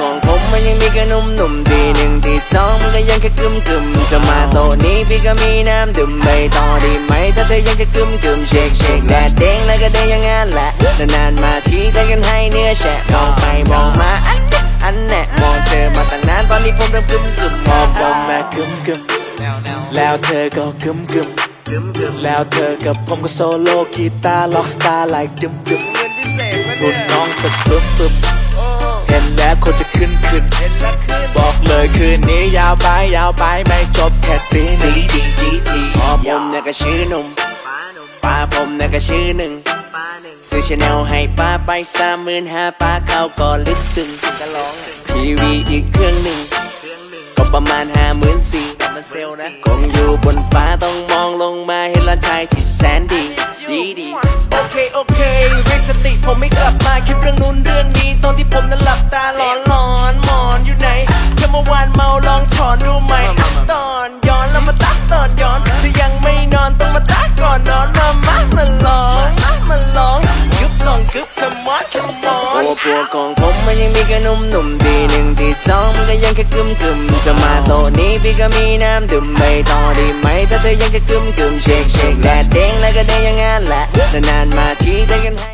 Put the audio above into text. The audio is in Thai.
ของผมมันยังมีแค่หนุ่มหนุ่มๆทีหนึ่งทีสองมันก็ยังแค่กึมกึมจะมาโตนี้พี่ก็มีน้ำดื่มไปต่อดีไหมถ้าเธอยังแค่กึมกึมเชกเชกแดดเด้งแล้วก็เด้งอย่างงั้นแหละนานๆมาทีเต้กันให้เนื้อแฉะมองไปมองมาอันแน่อันแน่มองเธอมาตั้งนานตอนนี้ผมเริ่มกึมกึมมองดมแม่กึมกึมแล้วเธอก็กึมกึมแล้วเธอกับผมก็โซโล่กีตาร์ล็อกสตาร์ไลค์กึมกึมๆรุ่นน้องสักปึ้มปึ้ม ขึ้น บอกเลยคืนนี้ยาวไปยาวไปไม่จบแค่ตีหนึ่งจีจีทีพอผมเนี่ยก็ชื่อหนุ่มป้าผมเนี่ยก็ชื่อหนึ่งซื้อชาแนลให้ป้าไปสามหมื่นห้าป้าเข้าก็ลึกซึ้งทีวีอีกเครื่องหนึ่งก็ประมาณห้าหมื่นสี่มันเซลนะคงอยู่บนฟ้าต้องมองลงมาเห็นลานชายที่แสนดีดีดีโอเค โอเคเรียกสติผมไม่กลับมาคิดเรื่องนู้นเรื่องนี้ตอนที่ผมนั้น อนดูไหมตอนย้อนแล้วมาตักตอนย้อนถ้ายังไม่นอนต้องมาตักก่อนนอนมามามาลองมามาลองกึบลองกึบ come on come on ตัวปัวของผมมันยังมีแค่นุ่มหนุ่มๆทีหนึ่งทีสองมันก็ยังแค่กึมกึมจะมาโตนี้พี่ก็มีน้ำดื่มไปต่อดีไหมถ้าเธอยังแค่กึมกึมเชกเชกแดดเด้งแล้วก็เด้งอย่างงั้นแหละนานๆมาทีเต้กันให้